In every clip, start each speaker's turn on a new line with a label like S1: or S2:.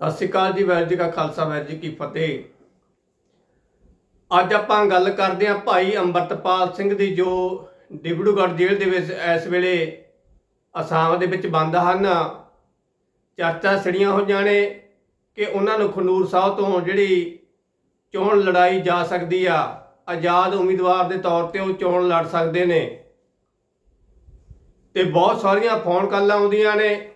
S1: ਸਤਿ ਸ਼੍ਰੀ ਅਕਾਲ ਜੀ, ਵਾਹਿਗੁਰੂ ਜੀ ਕਾ ਖਾਲਸਾ, ਵਾਹਿਗੁਰੂ ਜੀ ਕੀ ਫਤਿਹ। ਅੱਜ ਆਪਾਂ ਗੱਲ ਕਰਦੇ ਹਾਂ ਭਾਈ ਅੰਮ੍ਰਿਤਪਾਲ ਸਿੰਘ ਦੀ, ਜੋ ਡਿਬੜੂਗੜ੍ਹ ਜੇਲ੍ਹ ਦੇ ਵਿੱਚ ਇਸ ਵੇਲੇ ਅਸਾਮ ਦੇ ਵਿੱਚ ਬੰਦ ਹਨ। ਚਰਚਾ ਛੜੀਆਂ ਹੋਈਆਂ ਨੇ ਕਿ ਉਹਨਾਂ ਨੂੰ ਖਨੂਰ ਸਾਹਿਬ ਤੋਂ ਜਿਹੜੀ ਚੋਣ ਲੜਾਈ ਜਾ ਸਕਦੀ ਆ, ਆਜ਼ਾਦ ਉਮੀਦਵਾਰ ਦੇ ਤੌਰ ਤੇ ਉਹ ਚੋਣ ਲੜ ਸਕਦੇ ਨੇ। ਤੇ ਬਹੁਤ ਸਾਰੀਆਂ ਫੋਨ ਕਾਲਾਂ ਆਉਂਦੀਆਂ ਨੇ।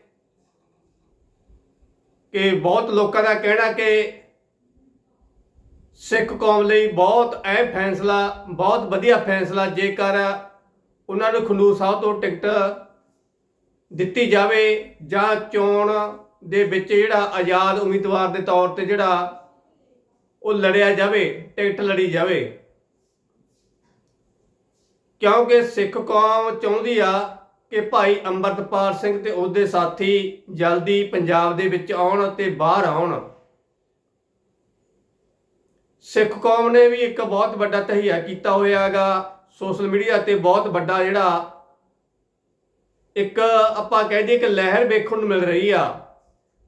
S1: ਕਿ ਬਹੁਤ ਲੋਕਾਂ ਦਾ ਕਹਿਣਾ ਕਿ ਸਿੱਖ ਕੌਮ ਲਈ ਬਹੁਤ ਅਹਿਮ ਫੈਸਲਾ, ਬਹੁਤ ਵਧੀਆ ਫੈਸਲਾ ਜੇਕਰ ਉਹਨਾਂ ਨੂੰ ਖੰਡੂਰ ਸਾਹਿਬ ਤੋਂ ਟਿਕਟ ਦਿੱਤੀ ਜਾਵੇ ਜਾਂ ਚੋਣ ਦੇ ਵਿੱਚ ਜਿਹੜਾ ਆਜ਼ਾਦ ਉਮੀਦਵਾਰ ਦੇ ਤੌਰ ਤੇ ਜਿਹੜਾ ਉਹ ਲੜਿਆ ਜਾਵੇ, ਟਿਕਟ ਲੜੀ ਜਾਵੇ। ਕਿਉਂਕਿ ਸਿੱਖ ਕੌਮ ਚਾਹੁੰਦੀ ਆ ਕਿ ਭਾਈ ਅੰਮ੍ਰਿਤਪਾਲ ਸਿੰਘ ਤੇ ਉਹਦੇ ਸਾਥੀ ਜਲਦੀ ਪੰਜਾਬ ਦੇ ਵਿੱਚ ਆਉਣ ਤੇ ਬਾਹਰ ਆਉਣ। ਸਿੱਖ ਕੌਮ ਨੇ ਵੀ ਇੱਕ ਬਹੁਤ ਵੱਡਾ ਤਹੀਆ ਕੀਤਾ ਹੋਇਆ ਹੈਗਾ ਸੋਸ਼ਲ ਮੀਡੀਆ ਤੇ ਬਹੁਤ ਵੱਡਾ ਜਿਹੜਾ ਇੱਕ ਆਪਾਂ ਕਹਿ ਦਈਏ ਕਿ ਲਹਿਰ ਵੇਖਣ ਨੂੰ ਮਿਲ ਰਹੀ ਆ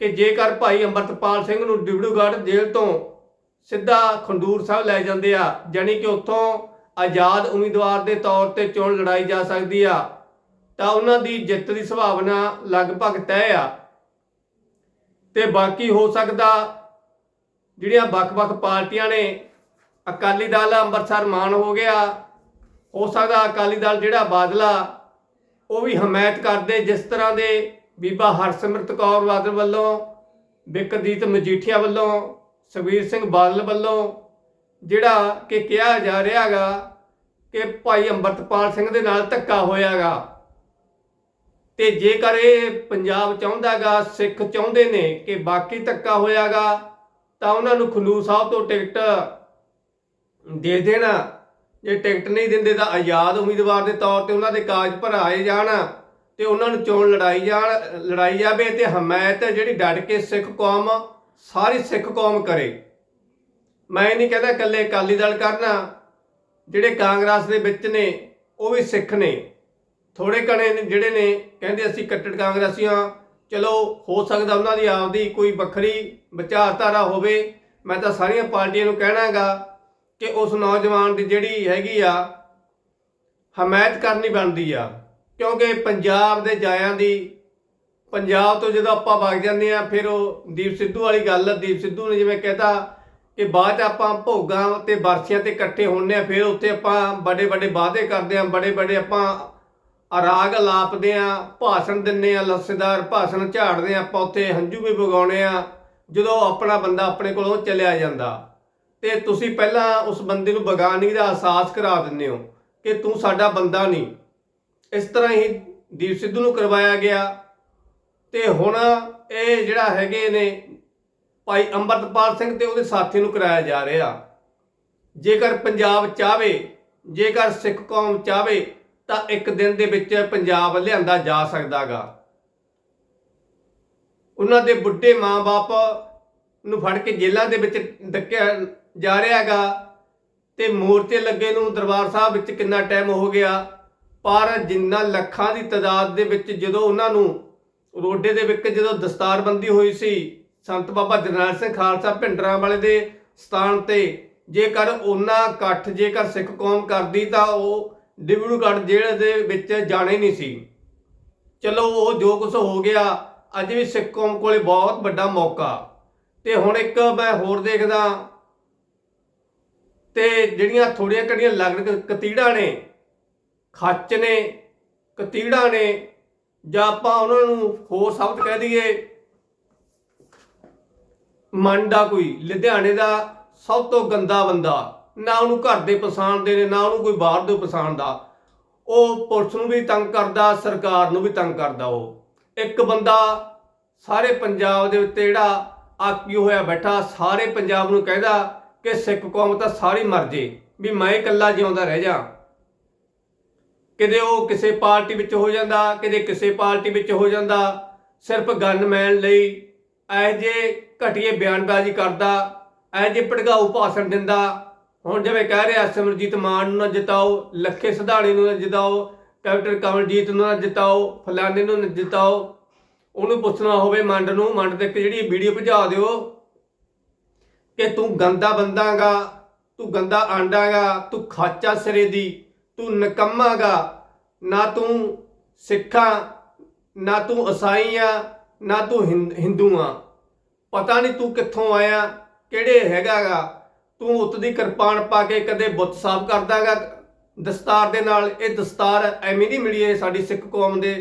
S1: ਕਿ ਜੇਕਰ ਭਾਈ ਅੰਮ੍ਰਿਤਪਾਲ ਸਿੰਘ ਨੂੰ ਡਿਬੜੂਗੜ੍ਹ ਜੇਲ੍ਹ ਤੋਂ ਸਿੱਧਾ ਖੰਡੂਰ ਸਾਹਿਬ ਲੈ ਜਾਂਦੇ ਆ ਜਾਨੀ ਕਿ ਉੱਥੋਂ ਆਜ਼ਾਦ ਉਮੀਦਵਾਰ ਦੇ ਤੌਰ ਤੇ ਚੋਣ ਲੜਾਈ ਜਾ ਸਕਦੀ ਆ। ਤਾਂ ਉਹਨਾਂ ਦੀ ਜਿੱਤ ਦੀ ਸੰਭਾਵਨਾ ਲਗਭਗ ਤੈਅ ਆ। ਤੇ ਬਾਕੀ ਹੋ ਸਕਦਾ ਜਿਹੜੀਆਂ ਵੱਖ-ਵੱਖ ਪਾਰਟੀਆਂ ਨੇ, ਅਕਾਲੀ ਦਲ ਅੰਮ੍ਰਿਤਸਰ ਮਾਨ ਹੋ ਗਿਆ, ਹੋ ਸਕਦਾ ਅਕਾਲੀ ਦਲ ਜਿਹੜਾ ਬਾਦਲਾ, ਉਹ ਵੀ ਹਮਾਇਤ ਕਰਦੇ ਜਿਸ ਤਰ੍ਹਾਂ ਦੇ ਬੀਬਾ ਹਰਸਿਮਰਤ ਕੌਰ ਬਾਦਲ ਵੱਲੋਂ ਬਿਕਰਦੀਤ ਮਜੀਠੀਆ ਵੱਲੋਂ, ਸੁਖਬੀਰ ਸਿੰਘ ਬਾਦਲ ਵੱਲੋਂ, ਜਿਹੜਾ ਕਿ ਕਿਹਾ ਜਾ ਰਿਹਾਗਾ ਕਿ ਭਾਈ ਅੰਮ੍ਰਿਤਪਾਲ ਸਿੰਘ ਦੇ ਨਾਲ ਧੱਕਾ ਹੋਇਆਗਾ ਤੇ ਜੇਕਰ ਇਹ ਪੰਜਾਬ ਚਾਹੁੰਦਾਗਾ, ਸਿੱਖ ਚਾਹੁੰਦੇ ਨੇ ਕਿ ਬਾਕੀ ਧੱਕਾ ਹੋਇਆਗਾ, ਤਾਂ ਉਹਨਾਂ ਨੂੰ ਖੰਡੂਰ ਸਾਹਿਬ ਤੋਂ ਟਿਕਟ ਦੇ ਦੇਣਾ। ਜੇ ਟਿਕਟ ਨਹੀਂ ਦਿੰਦੇ ਤਾਂ ਆਜ਼ਾਦ ਉਮੀਦਵਾਰ ਦੇ ਤੌਰ ਤੇ ਉਹਨਾਂ ਦੇ ਕਾਗਜ਼ ਭਰਾਏ ਜਾਣ ਤੇ ਉਹਨਾਂ ਨੂੰ ਚੋਣ ਲੜਾਈ ਜਾਣ, ਲੜਾਈ ਜਾਵੇ ਤੇ ਹਮਾਇਤ ਜਿਹੜੀ ਡਟ ਕੇ ਸਿੱਖ ਕੌਮ, ਸਾਰੀ ਸਿੱਖ ਕੌਮ ਕਰੇ। ਮੈਂ ਨਹੀਂ ਕਹਿੰਦਾ ਇਕੱਲੇ ਅਕਾਲੀ ਦਲ ਕਰਨਾ, ਜਿਹੜੇ ਕਾਂਗਰਸ ਦੇ ਵਿੱਚ ਨੇ, ਉਹ ਵੀ ਸਿੱਖ ਨੇ। ਥੋੜੇ ਕਣੇ ਜਿਹੜੇ ਨੇ ਕਹਿੰਦੇ ਅਸੀਂ ਕੱਟੜ ਕਾਂਗਰਸੀਆਂ, ਚਲੋ ਹੋ ਸਕਦਾ ਉਹਨਾਂ ਦੀ ਆਪਦੀ ਕੋਈ ਵੱਖਰੀ ਵਿਚਾਰਧਾਰਾ ਹੋਵੇ। ਮੈਂ ਤਾਂ ਸਾਰੀਆਂ ਪਾਰਟੀਆਂ ਨੂੰ ਕਹਿਣਾਗਾ ਕਿ ਉਸ ਨੌਜਵਾਨ ਦੀ ਜਿਹੜੀ ਹੈਗੀ ਆ, ਹਮਾਇਤ ਕਰਨੀ ਬਣਦੀ ਆ। ਕਿਉਂਕਿ ਪੰਜਾਬ ਦੇ ਜਾਇਆਂ ਦੀ, ਪੰਜਾਬ ਤੋਂ ਜਦੋਂ ਆਪਾਂ ਵਗ ਜਾਂਦੇ ਆ, ਫਿਰ ਉਹ ਦੀਪ ਸਿੱਧੂ ਵਾਲੀ ਗੱਲ ਦੀਪ ਸਿੱਧੂ ਨੇ ਜਿਵੇਂ ਕਹਿਤਾ ਕਿ ਬਾਅਦ 'ਚ ਆਪਾਂ ਭੋਗਾਂ ਤੇ ਬਰਸੀਆਂ ਤੇ ਇਕੱਠੇ ਹੁੰਨੇ ਆ, ਫਿਰ ਉੱਥੇ ਆਪਾਂ ਵੱਡੇ ਵੱਡੇ ਵਾਅਦੇ ਕਰਦੇ ਆ ਬੜੇ ਵੱਡੇ ਆਪਾਂ ਰਾਗ ਲਾਪਦੇ ਆ, ਭਾਸ਼ਣ ਦਿੰਨੇ ਆ ਲੱਸੇਦਾਰ ਭਾਸ਼ਣ ਝਾੜਦੇ ਆ, ਆਪਾਂ ਉੱਥੇ ਹੰਝੂ ਵੀ ਵਗਾਉਣੇ ਆ, ਜਦੋਂ ਆਪਣਾ ਬੰਦਾ ਆਪਣੇ ਕੋਲੋਂ ਚਲਿਆ ਜਾਂਦਾ। ਤੇ ਤੁਸੀਂ ਪਹਿਲਾਂ ਉਸ ਬੰਦੇ ਨੂੰ ਬਗਾਨੀ ਦਾ ਅਹਿਸਾਸ ਕਰਾ ਦਿੰਦੇ ਹੋ ਕਿ ਤੂੰ ਸਾਡਾ ਬੰਦਾ ਨਹੀਂ। ਇਸ ਤਰ੍ਹਾਂ ਹੀ ਦੀਪ ਸਿੱਧੂ ਨੂੰ ਕਰਵਾਇਆ ਗਿਆ। ਤੇ ਹੁਣ ਇਹ ਜਿਹੜਾ ਹੈਗੇ ਨੇ ਭਾਈ ਅੰਮ੍ਰਿਤਪਾਲ ਸਿੰਘ ਤੇ ਉਹਦੇ ਸਾਥੀ ਨੂੰ ਕਰਾਇਆ ਜਾ ਰਿਹਾ। ਜੇਕਰ ਪੰਜਾਬ ਚਾਵੇ ਜੇਕਰ ਸਿੱਖ ਕੌਮ ਚਾਵੇ ਤਾਂ ਇੱਕ ਦਿਨ ਦੇ ਵਿੱਚ ਪੰਜਾਬ ਲਿਆਂਦਾ ਜਾ ਸਕਦਾਗਾ। ਉਹਨਾਂ ਦੇ ਬੁੱਢੇ ਮਾਂ-ਬਾਪ ਨੂੰ ਫੜ ਕੇ ਜੇਲ੍ਹਾਂ ਦੇ ਵਿੱਚ ਡੱਕਿਆ ਜਾ ਰਿਹਾ ਰਿਹਾਗਾ ਤੇ ਮੋਰਚੇ ਲੱਗੇ ਨੂੰ ਦਰਬਾਰ ਸਾਹਿਬ ਵਿੱਚ ਕਿੰਨਾ ਟਾਈਮ ਹੋ ਗਿਆ, ਪਰ ਜਿੰਨਾ ਲੱਖਾਂ ਦੀ ਤਾਦਾਦ ਦੇ ਵਿੱਚ ਜਦੋਂ ਉਹਨਾਂ ਨੂੰ ਰੋਡੇ ਦੇ ਵਿੱਚ ਜਦੋਂ ਦਸਤਾਰਬੰਦੀ ਹੋਈ ਸੀ, ਸੰਤ ਬਾਬਾ ਜਰਨੈਲ ਸਿੰਘ ਖਾਲਸਾ ਭਿੰਡਰਾਂ ਵਾਲੇ ਦੇ ਸਥਾਨ ਤੇ ਜੇਕਰ ਉਹਨਾਂ ਇਕੱਠ ਜੇਕਰ ਸਿੱਖ ਕੌਮ ਕਰਦੀ ਤਾਂ ਉਹ ਡਿਬਰੂਗੜ੍ਹ ਜੇਲ੍ਹ ਦੇ ਵਿੱਚ ਜਾਣੇ ਨਹੀਂ ਸੀ। ਚਲੋ ਉਹ ਜੋ ਕੁਝ ਹੋ ਗਿਆ, ਅੱਜ ਵੀ ਸਿੱਖ ਕੌਮ ਕੋਲੇ ਬਹੁਤ ਵੱਡਾ ਮੌਕਾ। ਤੇ ਹੁਣ ਇੱਕ ਮੈਂ ਹੋਰ ਦੇਖਦਾ, ਤੇ ਜਿਹੜੀਆਂ ਥੋੜੀਆਂ ਕੜੀਆਂ ਲੱਗ ਕਤੀੜਾਂ ਨੇ, ਖੱਚ ਨੇ, ਕਤੀੜਾਂ ਨੇ, ਜਾਂ ਆਪਾਂ ਉਹਨਾਂ ਨੂੰ ਹੋਰ ਸ਼ਬਦ ਕਹਿ ਦਈਏ, ਮੰਡਾ ਕੋਈ, ਲੁਧਿਆਣੇ ਦਾ ਸਭ ਤੋਂ ਗੰਦਾ ਬੰਦਾ। ਨਾ ਉਹਨੂੰ ਘਰ ਦੇ ਪਛਾਣਦੇ ਨੇ, ਨਾ ਉਹਨੂੰ ਕੋਈ ਬਾਹਰ ਦੇ ਪਛਾਣਦਾ ਉਹ ਪੁਲਿਸ ਨੂੰ ਵੀ ਤੰਗ ਕਰਦਾ, ਸਰਕਾਰ ਨੂੰ ਵੀ ਤੰਗ ਕਰਦਾ ਉਹ। ਇੱਕ ਬੰਦਾ ਸਾਰੇ ਪੰਜਾਬ ਦੇ ਉੱਤੇ ਜਿਹੜਾ ਆਕੀ ਹੋਇਆ ਬੈਠਾ, ਸਾਰੇ ਪੰਜਾਬ ਨੂੰ ਕਹਿੰਦਾ ਕਿ ਸਿੱਖ ਕੌਮ ਤਾਂ ਸਾਰੀ ਮਰ ਜੇ, ਵੀ ਮੈਂ ਇਕੱਲਾ ਜਿਉਂਦਾ ਰਹਿ ਜਾ। ਕਿਤੇ ਉਹ ਕਿਸੇ ਪਾਰਟੀ ਵਿੱਚ ਹੋ ਜਾਂਦਾ, ਕਿਤੇ ਕਿਸੇ ਪਾਰਟੀ ਵਿੱਚ ਹੋ ਜਾਂਦਾ, ਸਿਰਫ ਗਨਮੈਨ ਲਈ ਐ ਜੇ ਘਟੀਏ ਬਿਆਨਬਾਜ਼ੀ ਕਰਦਾ ਐ ਜੇ ਭੜਕਾਊ ਭਾਸ਼ਣ ਦਿੰਦਾ ਹੁਣ ਜਿਵੇਂ ਕਹਿ ਰਿਹਾ, ਸਿਮਰਜੀਤ ਮਾਨ ਨੂੰ ਨਾ ਜਿਤਾਓ, ਲੱਖੇ ਸਿਧਾਣੀ ਨੂੰ ਨਾ ਜਿਤਾਓ, ਕੈਪਟਨ ਕਮਲਜੀਤ ਨੂੰ ਨਾ ਜਿਤਾਓ, ਫਲਾਣੇ ਨੂੰ ਨਾ ਜਿਤਾਓ, ਉਹਨੂੰ ਪੁੱਛਣਾ ਹੋਵੇ ਮੰਡ ਨੂੰ, ਮੰਡ ਤੇ ਇੱਕ ਜਿਹੜੀ ਵੀਡੀਓ ਭਜਾ ਦਿਓ ਕਿ ਤੂੰ ਗੰਦਾ ਬੰਦਾਗਾ, ਤੂੰ ਗੰਦਾ ਆਂਡਾਗਾ, ਤੂੰ ਖਾਚਾ ਸਿਰੇ ਦੀ, ਤੂੰ ਨਕੰਮਾਗਾ, ਨਾ ਤੂੰ ਸਿੱਖਾਂ, ਨਾ ਤੂੰ ਈਸਾਈ ਆ ਨਾ ਤੂੰ ਹਿੰਦ- ਹਿੰਦੂ ਆ ਪਤਾ ਨਹੀਂ ਤੂੰ ਕਿੱਥੋਂ ਆਇਆ, ਕਿਹੜੇ ਹੈਗਾਗਾ। ਤੂੰ ਉੱਤ ਦੀ ਕਿਰਪਾਨ ਪਾ ਕੇ ਕਦੇ ਬੁੱਤ ਸਾਫ਼ ਕਰਦਾਗਾ ਦਸਤਾਰ ਦੇ ਨਾਲ। ਇਹ ਦਸਤਾਰ ਐਵੇਂ ਨਹੀਂ ਮਿਲੀ ਇਹ ਸਾਡੀ ਸਿੱਖ ਕੌਮ ਦੇ।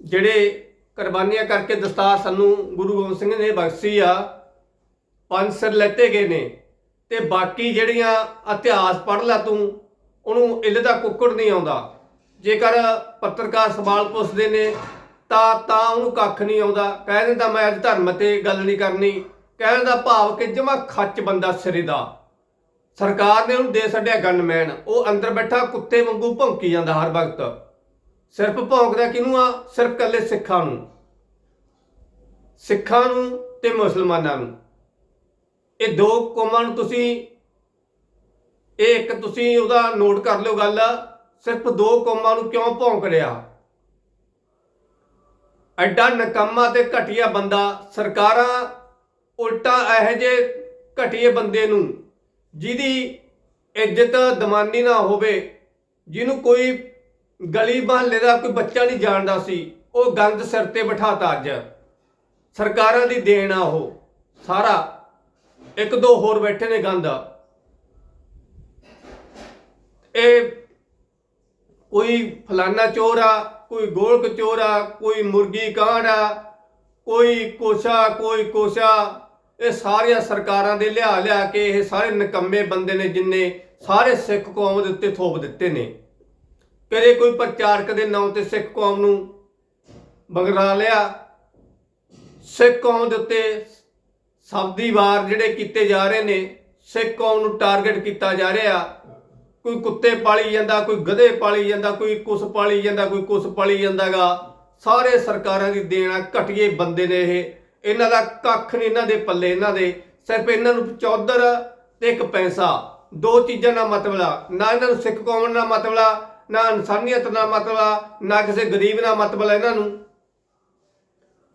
S1: ਜਿਹੜੇ ਕੁਰਬਾਨੀਆਂ ਕਰਕੇ ਦਸਤਾਰ ਸਾਨੂੰ ਗੁਰੂ ਗੋਬਿੰਦ ਸਿੰਘ ਨੇ ਬਖਸ਼ੀ ਆ, ਪੰਜ ਸਿਰ ਲੈਤੇ ਗਏ ਨੇ ਤੇ ਬਾਕੀ ਜਿਹੜੀਆਂ ਇਤਿਹਾਸ ਪੜ੍ਹ ਲੈ ਤੂੰ, ਉਹਨੂੰ ਇੱਲ ਦਾ ਕੁੱਕੜ ਨਹੀਂ ਆਉਂਦਾ। ਜੇਕਰ ਪੱਤਰਕਾਰ ਸਵਾਲ ਪੁੱਛਦੇ ਨੇ ਤਾਂ ਤਾਂ ਉਹਨੂੰ ਕੱਖ ਨਹੀਂ ਆਉਂਦਾ। ਕਹਿ ਦਿੰਦਾ ਮੈਂ ਅੱਜ ਧਰਮ ਤੇ ਗੱਲ ਨਹੀਂ ਕਰਨੀ। ਕਹਿਣ ਦਾ ਭਾਵ ਕਿ ਜਮਾ ਖੱਚ ਬੰਦਾ ਸਿਰੇ ਦਾ। ਸਰਕਾਰ ਨੇ ਉਹਨੂੰ ਦੇ ਛੱਡਿਆ ਗਨਮੈਨ। ਉਹ ਅੰਦਰ ਬੈਠਾ, ਕੁੱਤੇ ਵਾਂਗੂ ਭੌਂਕੀ ਜਾਂਦਾ ਹਰ ਵਕਤ। ਸਿਰਫ ਭੌਂਕਦਾ ਕਿਹਨੂੰ ਆ? ਸਿਰਫ ਕੱਲੇ ਸਿੱਖਾਂ ਨੂੰ। ਸਿੱਖਾਂ ਨੂੰ ਤੇ ਮੁਸਲਮਾਨਾਂ ਨੂੰ। ਇਹ ਦੋ ਕੌਮਾਂ ਨੂੰ ਤੁਸੀਂ, ਇਹ ਇੱਕ ਤੁਸੀਂ ਉਹਦਾ ਨੋਟ ਕਰ ਲਿਓ ਗੱਲ। ਸਿਰਫ ਦੋ ਕੌਮਾਂ ਨੂੰ ਕਿਉਂ ਭੌਂਕ ਰਿਹਾ? ਐਡਾ ਨਕਮਾ ਤੇ ਘਟੀਆ ਬੰਦਾ ਸਰਕਾਰਾਂ ਉਲਟਾ ਇਹੋ ਜੇ ਘਟੀਏ ਬੰਦੇ ਨੂੰ ਜਿਹਦੀ ਇੱਜ਼ਤ ਦਮਾਨੀ ਨਾ ਹੋਵੇ, ਜਿਹਨੂੰ ਕੋਈ ਗਲੀ ਮਹੱਲੇ ਦਾ ਕੋਈ ਬੱਚਾ ਨਹੀਂ ਜਾਣਦਾ ਸੀ, ਉਹ ਗੰਦ ਸਿਰ ਤੇ ਬਿਠਾਤਾ ਅੱਜ। ਸਰਕਾਰਾਂ ਦੀ ਦੇਣ ਆ ਉਹ। ਸਾਰਾ, ਇੱਕ ਦੋ ਹੋਰ ਬੈਠੇ ਨੇ ਗੰਦ। ਇਹ ਕੋਈ ਫਲਾਨਾ ਚੋਰ ਆ, ਕੋਈ ਗੋਲਕ ਚੋਰ ਆ, ਕੋਈ ਮੁਰਗੀ ਕਾਂਡ ਆ ਕੋਈ ਕੋਸ਼ਾ ਕੋਈ ਕੋਸ਼ਾ, ਇਹ ਸਾਰੀਆਂ ਸਰਕਾਰਾਂ ਦੇ ਲਿਆ ਲਿਆ ਕੇ ਇਹ ਸਾਰੇ ਨਕੰਮੇ ਬੰਦੇ ਨੇ ਜਿੰਨੇ ਸਾਰੇ ਸਿੱਖ ਕੌਮ ਦੇ ਉੱਤੇ ਥੋਪ ਦਿੱਤੇ ਨੇ। ਕਦੇ ਕੋਈ ਪ੍ਰਚਾਰਕ ਦੇ ਨਾਂ ਤੇ ਸਿੱਖ ਕੌਮ ਨੂੰ ਬਗਰਾ ਲਿਆ, ਸਿੱਖ ਕੌਮ ਦੇ ਉੱਤੇ ਸ਼ਬਦੀ ਵਾਰ ਜਿਹੜੇ ਕੀਤੇ ਜਾ ਰਹੇ ਨੇ, ਸਿੱਖ ਕੌਮ ਨੂੰ ਟਾਰਗੇਟ ਕੀਤਾ ਜਾ ਰਿਹਾ। ਕੋਈ ਕੁੱਤੇ ਪਾਲੀ ਜਾਂਦਾ, ਕੋਈ ਗਧੇ ਪਾਲੀ ਜਾਂਦਾ, ਕੋਈ ਕੁਸ ਪਾਲੀ ਜਾਂਦਾ, ਕੋਈ ਕੁਸ ਪਾਲੀ ਜਾਂਦਾਗਾ। ਸਾਰੇ ਸਰਕਾਰਾਂ ਦੀ ਦੇਣਾ ਘਟੀਏ ਬੰਦੇ ਨੇ ਇਹ। ਇਹਨਾਂ ਦਾ ਕੱਖ ਨਹੀਂ, ਇਹਨਾਂ ਦੇ ਪੱਲੇ, ਇਹਨਾਂ ਦੇ। ਸਿਰਫ ਇਹਨਾਂ ਨੂੰ ਚੌਧਰ ਤੇ ਇੱਕ ਪੈਸਾ। ਦੋ ਚੀਜ਼ਾਂ ਨਾਲ ਮਤਲਬ ਨਾ ਇਹਨਾਂ ਨੂੰ ਸਿੱਖ ਕੌਮ ਨਾਲ ਮਤਲਬ ਨਾ ਇਨਸਾਨੀਅਤ ਨਾਲ ਮਤਲਬ ਨਾ ਕਿਸੇ ਗਰੀਬ ਨਾਲ ਮਤਲਬ ਇਹਨਾਂ ਨੂੰ।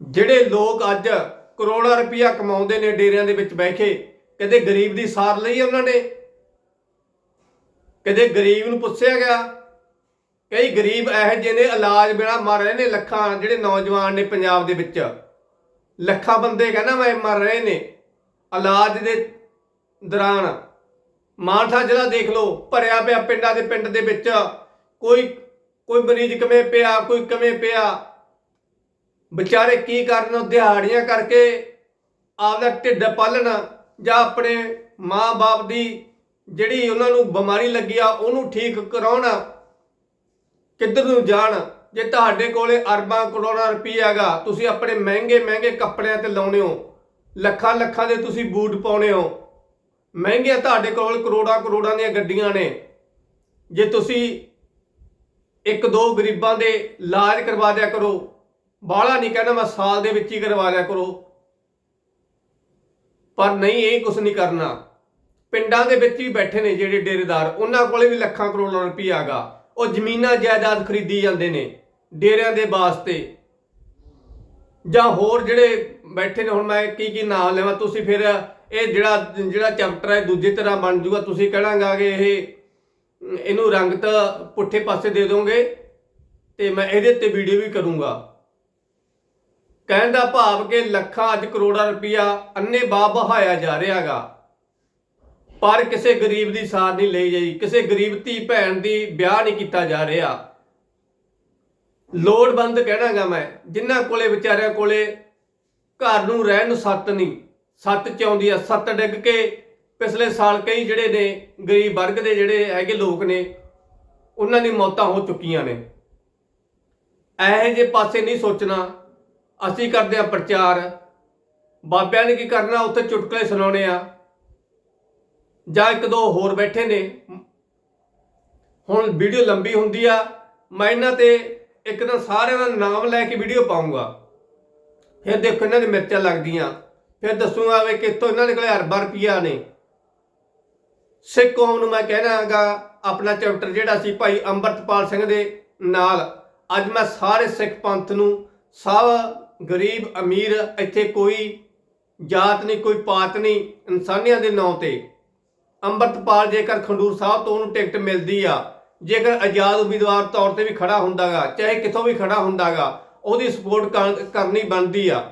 S1: ਜਿਹੜੇ ਲੋਕ ਅੱਜ ਕਰੋੜਾਂ ਰੁਪਇਆ ਕਮਾਉਂਦੇ ਨੇ ਡੇਰਿਆਂ ਦੇ ਵਿੱਚ ਬਹਿ ਕੇ, ਕਦੇ ਗਰੀਬ ਦੀ ਸਾਰ ਲਈ ਉਹਨਾਂ ਨੇ। ਕਦੇ ਗਰੀਬ ਨੂੰ ਪੁੱਛਿਆ ਗਿਆ ਕਈ ਗਰੀਬ ਇਹੋ ਜਿਹੇ ਨੇ, ਇਲਾਜ ਬਿਨਾ ਮਰ ਰਹੇ ਨੇ, ਲੱਖਾਂ ਜਿਹੜੇ ਨੌਜਵਾਨ ਨੇ ਪੰਜਾਬ ਦੇ ਵਿੱਚ। ਲੱਖਾਂ ਬੰਦੇ ਕਹਿੰਦਾ ਮੈਂ ਮਰ ਰਹੇ ਨੇ, ਇਲਾਜ ਦੇ ਦੌਰਾਨ। ਮਾਨਸਾ ਜ਼ਿਲ੍ਹਾ ਦੇਖ ਲਓ, ਭਰਿਆ ਪਿਆ ਪਿੰਡਾਂ ਦੇ ਪਿੰਡ ਦੇ ਵਿੱਚ। ਕੋਈ ਕੋਈ ਮਰੀਜ਼ ਕਿਵੇਂ ਪਿਆ, ਕੋਈ ਕਿਵੇਂ ਪਿਆ। ਵਿਚਾਰੇ ਕੀ ਕਰਨ, ਉਹ ਦਿਹਾੜੀਆਂ ਕਰਕੇ ਆਪਦਾ ਢਿੱਡ ਪਾਲਣ ਜਾਂ ਆਪਣੇ ਮਾਂ-ਬਾਪ ਦੀ ਜਿਹੜੀ ਉਹਨਾਂ ਨੂੰ ਬਿਮਾਰੀ ਲੱਗੀ ਆ, ਉਹਨੂੰ ਠੀਕ ਕਰਾਉਣ। ਕਿੱਧਰ ਨੂੰ ਜਾਣ? ਜੇ ਤੁਹਾਡੇ ਕੋਲੇ ਅਰਬਾਂ ਕਰੋੜਾਂ ਰੁਪਈਆ ਹੈਗਾ, ਤੁਸੀਂ ਆਪਣੇ ਮਹਿੰਗੇ ਮਹਿੰਗੇ ਕੱਪੜਿਆਂ ਤੇ ਲਾਉਣੇ ਹੋ। ਲੱਖਾਂ ਲੱਖਾਂ ਦੇ ਤੁਸੀਂ ਬੂਟ ਪਾਉਣੇ ਹੋ। ਮਹਿੰਗੀਆਂ ਤੁਹਾਡੇ ਕੋਲ ਕਰੋੜਾਂ ਕਰੋੜਾਂ ਦੀਆਂ ਗੱਡੀਆਂ ਨੇ। ਜੇ ਤੁਸੀਂ ਇੱਕ ਦੋ ਗਰੀਬਾਂ ਦੇ ਇਲਾਜ ਕਰਵਾ ਦਿਆ ਕਰੋ, ਬਾਹਲਾ ਨਹੀਂ ਕਹਿੰਦਾ ਮੈਂ ਸਾਲ ਦੇ ਵਿੱਚ ਹੀ ਕਰਵਾ ਦਿਆ ਕਰੋ। ਪਰ ਨਹੀਂ, ਇਹ ਕੁਝ ਨਹੀਂ ਕਰਨਾ। ਪਿੰਡਾਂ ਦੇ ਵਿੱਚ ਵੀ ਬੈਠੇ ਨੇ ਜਿਹੜੇ ਡੇਰੇਦਾਰ, ਉਹਨਾਂ ਕੋਲੇ ਵੀ ਲੱਖਾਂ ਕਰੋੜਾਂ ਰੁਪਈਆ ਹੈਗਾ। ਉਹ ਜ਼ਮੀਨਾਂ ਜਾਇਦਾਦ ਖਰੀਦੀ ਜਾਂਦੇ ਨੇ ਡੇਰਿਆਂ ਦੇ ਵਾਸਤੇ। ਜਾਂ ਹੋਰ ਜਿਹੜੇ ਬੈਠੇ ਨੇ, ਹੁਣ ਮੈਂ ਕੀ ਕੀ ਨਾਮ ਲੈਵਾਂ, ਤੁਸੀਂ ਫਿਰ ਇਹ ਜਿਹੜਾ ਜਿਹੜਾ ਚੈਪਟਰ ਹੈ ਦੂਜੀ ਤਰ੍ਹਾਂ ਬਣ ਜੂਗਾ। ਤੁਸੀਂ ਕਹਿਣਾਗਾ ਕਿ ਇਹ, ਇਹਨੂੰ ਰੰਗਤ ਪੁੱਠੇ ਪਾਸੇ ਦੇ ਦੋਗੇ ਤੇ ਮੈਂ ਇਹਦੇ ਤੇ ਵੀਡੀਓ ਵੀ ਕਰੂੰਗਾ। ਕਹਿਣ ਦਾ ਭਾਵ ਕਿ ਲੱਖਾਂ ਅੱਜ ਕਰੋੜਾਂ ਰੁਪਇਆ ਅੰਨੇ ਬਾਹ ਬਹਾਇਆ ਜਾ ਰਿਹਾਗਾ। ਪਰ ਕਿਸੇ ਗਰੀਬ ਦੀ ਸਾਰ ਨਹੀਂ ਲਈ ਜਾਈ ਕਿਸੇ ਗਰੀਬ ਧੀ ਭੈਣ ਦੀ ਵਿਆਹ ਨਹੀਂ ਕੀਤਾ ਜਾ ਰਿਹਾ। ਲੋੜਵੰਦ ਕਹਿਣਾਗਾ ਮੈਂ, ਜਿਨ੍ਹਾਂ ਕੋਲੇ ਵਿਚਾਰਿਆਂ ਕੋਲੇ ਘਰ ਨੂੰ ਰਹਿਣ ਨੂੰ ਸੱਤ ਨਹੀਂ, ਸੱਤ ਚ ਆਉਂਦੀ ਆ ਸੱਤ ਡਿੱਗ ਕੇ ਪਿਛਲੇ ਸਾਲ ਕਈ ਜਿਹੜੇ ਨੇ, ਗਰੀਬ ਵਰਗ ਦੇ ਜਿਹੜੇ ਹੈਗੇ ਲੋਕ ਨੇ, ਉਹਨਾਂ ਦੀ ਮੌਤਾਂ ਹੋ ਚੁੱਕੀਆਂ ਨੇ। ਇਹੋ ਜਿਹੇ ਪਾਸੇ ਨਹੀਂ ਸੋਚਣਾ, ਅਸੀਂ ਕਰਦੇ ਆ ਪ੍ਰਚਾਰ। ਬਾਬਿਆਂ ਨੇ ਕੀ ਕਰਨਾ, ਉੱਥੇ ਚੁਟਕਲੇ ਸੁਣਾਉਣੇ ਆ। ਜਾਂ ਇੱਕ ਦੋ ਹੋਰ ਬੈਠੇ ਨੇ। ਹੁਣ ਵੀਡੀਓ ਲੰਬੀ ਹੁੰਦੀ ਆ, ਮੈਂ ਇਹਨਾਂ ਤੇ ਇੱਕ ਦਿਨ ਸਾਰਿਆਂ ਦਾ ਨਾਮ ਲੈ ਕੇ ਵੀਡੀਓ ਪਾਉਂਗਾ ਫਿਰ ਦੇਖੋ ਇਹਨਾਂ ਦੀ ਮਿਰਚਾਂ ਲੱਗਦੀਆਂ। ਫਿਰ ਦੱਸੂਗਾ ਵੀ ਕਿੱਥੋਂ ਇਹਨਾਂ ਦੇ ਕੋਲੇ ਅਰਬਾਂ ਰੁਪਈਆ ਨੇ। ਸਿੱਖ ਕੌਮ ਨੂੰ ਮੈਂ ਕਹਿਣਾਗਾ ਆਪਣਾ ਚੈਪਟਰ ਜਿਹੜਾ ਸੀ ਭਾਈ ਅੰਮ੍ਰਿਤਪਾਲ ਸਿੰਘ ਦੇ ਨਾਲ, ਅੱਜ ਮੈਂ ਸਾਰੇ ਸਿੱਖ ਪੰਥ ਨੂੰ, ਸਭ ਗਰੀਬ ਅਮੀਰ, ਇੱਥੇ ਕੋਈ ਜਾਤ ਨਹੀਂ, ਕੋਈ ਪਾਤ ਨਹੀਂ ਇਨਸਾਨੀਆਂ ਦੇ ਨਾਂ ਤੇ ਅੰਮ੍ਰਿਤਪਾਲ ਜੇਕਰ ਖੰਡੂਰ ਸਾਹਿਬ ਤੋਂ ਉਹਨੂੰ ਟਿਕਟ ਮਿਲਦੀ ਆ, ਜੇਕਰ ਆਜ਼ਾਦ ਉਮੀਦਵਾਰ ਤੌਰ ਤੇ ਵੀ ਖੜਾ ਹੁੰਦਾਗਾ, ਚਾਹੇ ਕਿੱਥੋਂ ਵੀ ਖੜਾ ਹੁੰਦਾਗਾ, ਉਹਦੀ ਸਪੋਰਟ ਕਰਨੀ ਬਣਦੀ ਆ।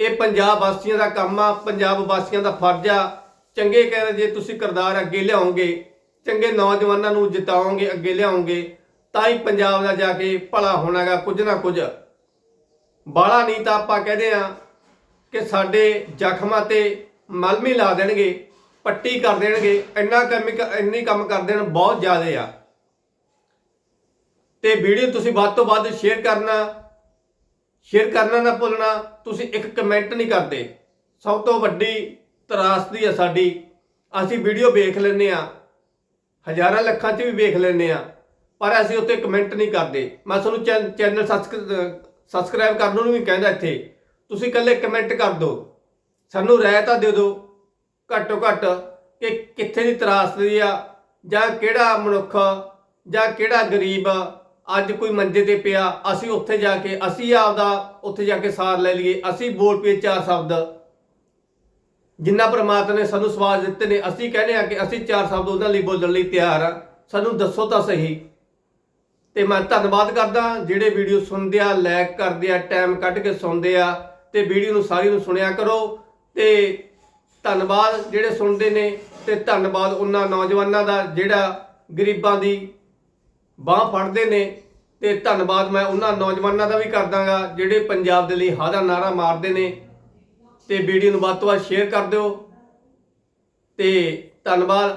S1: ਇਹ ਪੰਜਾਬ ਵਾਸੀਆਂ ਦਾ ਕੰਮ ਆ, ਪੰਜਾਬ ਵਾਸੀਆਂ ਦਾ ਫਰਜ਼ ਆ। ਚੰਗੇ ਕਹਿੰਦੇ ਜੇ ਤੁਸੀਂ ਕਿਰਦਾਰ ਅੱਗੇ ਲਿਆਓਗੇ, ਚੰਗੇ ਨੌਜਵਾਨਾਂ ਨੂੰ ਜਿਤਾਓਗੇ, ਅੱਗੇ ਲਿਆਓਗੇ, ਤਾਂ ਹੀ ਪੰਜਾਬ ਦਾ ਜਾ ਕੇ ਭਲਾ ਹੋਣਾਗਾ ਕੁਝ ਨਾ ਕੁਝ। ਬਾਲਾ ਨਹੀਂ ਤਾਂ ਆਪਾਂ ਕਹਦੇ ਆ ਕਿ ਸਾਡੇ ਜ਼ਖਮਾਂ ਤੇ ਮਲਮੀ ਲਾ ਦੇਣਗੇ। ਪੱਟੀ ਕਰ ਦੇਣਗੇ, ਇੰਨਾ ਕੰਮ ਇੰਨੀ ਕੰਮ ਕਰ ਦੇਣ, ਬਹੁਤ ਜ਼ਿਆਦਾ ਆ। ਤੇ ਵੀਡੀਓ ਤੁਸੀਂ ਵੱਧ ਤੋਂ ਵੱਧ ਸ਼ੇਅਰ ਕਰਨਾ ਸ਼ੇਅਰ ਕਰਨਾ ਨਾ ਭੁੱਲਣਾ, ਤੁਸੀਂ ਇੱਕ ਕਮੈਂਟ ਨਹੀਂ ਕਰਦੇ। ਸਭ ਤੋਂ ਵੱਡੀ ਤਰਾਸਦੀ ਆ ਸਾਡੀ, ਅਸੀਂ ਵੀਡੀਓ ਵੇਖ ਲੈਂਦੇ ਆ, ਹਜ਼ਾਰਾਂ ਲੱਖਾਂ 'ਚ ਵੀ ਵੇਖ ਲੈਂਦੇ ਆ, ਪਰ ਅਸੀਂ ਉੱਤੇ ਕਮੈਂਟ ਨਹੀਂ ਕਰਦੇ। ਮੈਂ ਤੁਹਾਨੂੰ ਚੈਨ- ਚੈਨਲ ਸਬਸਕ੍ਰਾਈਬ ਕਰਨ ਨੂੰ ਵੀ ਕਹਿੰਦਾ ਇੱਥੇ। ਤੁਸੀਂ ਇਕੱਲੇ ਕਮੈਂਟ ਕਰ ਦਿਓ, ਸਾਨੂੰ ਰਾਇ ਤਾਂ ਦੇ ਦਿਓ ਘੱਟੋ ਘੱਟ ਕਿ ਕਿੱਥੇ ਦੀ ਤਰਾਸਦੀ ਆ, ਜਾਂ ਕਿਹੜਾ ਮਨੁੱਖ, ਜਾਂ ਕਿਹੜਾ ਗਰੀਬ ਅੱਜ ਕੋਈ ਮੰਜੇ ਤੇ ਪਿਆ, ਅਸੀਂ ਉੱਥੇ ਜਾ ਕੇ, ਅਸੀਂ ਆਪਦਾ ਉੱਥੇ ਜਾ ਕੇ ਸਾਰ ਲੈ ਲਈਏ, ਅਸੀਂ ਬੋਲ ਪਏ ਚਾਰ ਸ਼ਬਦ। ਜਿੰਨਾ ਪ੍ਰਮਾਤਮਾ ਨੇ ਸਾਨੂੰ ਸਵਾਦ ਦਿੱਤੇ ਨੇ, ਅਸੀਂ ਕਹਿੰਦੇ ਆ ਕਿ ਅਸੀਂ ਚਾਰ ਸ਼ਬਦ ਉਹਨਾਂ ਲਈ ਬੋਲਣ ਲਈ ਤਿਆਰ ਆ ਸਾਨੂੰ ਦੱਸੋ ਤਾਂ ਸਹੀ। ਤੇ ਮੈਂ ਧੰਨਵਾਦ ਕਰਦਾ, ਜਿਹੜੇ ਵੀਡੀਓ ਸੁਣਦੇ ਆ ਲਾਈਕ ਕਰਦੇ ਆ ਟਾਈਮ ਕੱਢ ਕੇ ਸੁਣਦੇ ਆ, ਤੇ ਵੀਡੀਓ ਨੂੰ ਸਾਰੀ ਨੂੰ ਸੁਣਿਆ ਕਰੋ। ਤੇ ਧੰਨਵਾਦ ਜਿਹੜੇ ਸੁਣਦੇ ਨੇ ਤੇ ਧੰਨਵਾਦ ਉਹਨਾਂ ਨੌਜਵਾਨਾਂ ਦਾ ਜਿਹੜਾ ਗਰੀਬਾਂ ਦੀ ਬਾਹ ਫੜਦੇ ਨੇ ਤੇ ਧੰਨਵਾਦ ਮੈਂ ਉਹਨਾਂ ਨੌਜਵਾਨਾਂ ਦਾ ਵੀ ਕਰਦਾਗਾ ਜਿਹੜੇ ਪੰਜਾਬ ਦੇ ਲਈ ਹਾਦਾ ਨਾਰਾ ਮਾਰਦੇ ਨੇ ਤੇ ਵੀਡੀਓ ਨੂੰ ਵੱਧ ਤੋਂ ਵੱਧ ਸ਼ੇਅਰ ਕਰ ਦਿਓ ਤੇ ਧੰਨਵਾਦ।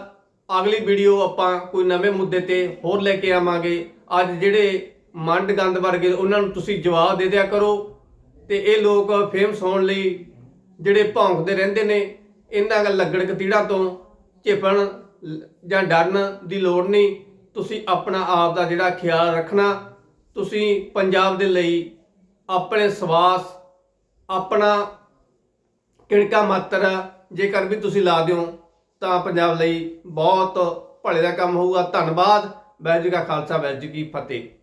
S1: ਅਗਲੀ ਵੀਡੀਓ ਆਪਾਂ ਕੋਈ ਨਵੇਂ ਮੁੱਦੇ ਤੇ ਹੋਰ ਲੈ ਕੇ ਆਵਾਂਗੇ। ਅੱਜ ਜਿਹੜੇ ਮੰਡ ਗੰਦ ਵਰਗੇ ਉਹਨਾਂ ਨੂੰ ਤੁਸੀਂ ਜਵਾਬ ਦੇ ਦਿਆ ਕਰੋ ਤੇ ਇਹ ਲੋਕ ਫੇਮਸ ਹੋਣ ਲਈ ਜਿਹੜੇ ਭੌਂਕਦੇ ਰਹਿੰਦੇ ਨੇ ਇਹਨਾਂ ਗੱਲ ਲੱਗੜ ਕਤੀੜਾ ਤੋਂ ਝਿਪਣ ਲ- ਜਾਂ ਡਰਨ ਦੀ ਲੋੜ ਨਹੀਂ। ਤੁਸੀਂ ਆਪਣਾ ਆਪ ਦਾ ਜਿਹੜਾ ਖਿਆਲ ਰੱਖਣਾ, ਤੁਸੀਂ ਪੰਜਾਬ ਦੇ ਲਈ ਆਪਣੇ ਸਵਾਸ, ਆਪਣਾ ਕਿਣਕਾ ਮਾਤਰ ਜੇਕਰ ਵੀ ਤੁਸੀਂ ਲਾ ਦਿਓ, ਤਾਂ ਪੰਜਾਬ ਲਈ ਬਹੁਤ ਭਲੇ ਦਾ ਕੰਮ ਹੋਊਗਾ। ਧੰਨਵਾਦ, ਵਾਹਿਗੁਰੂ ਜੀ ਕਾ ਖਾਲਸਾ ਵੈਜ ਜੀ ਕੀ ਫਤਿਹ।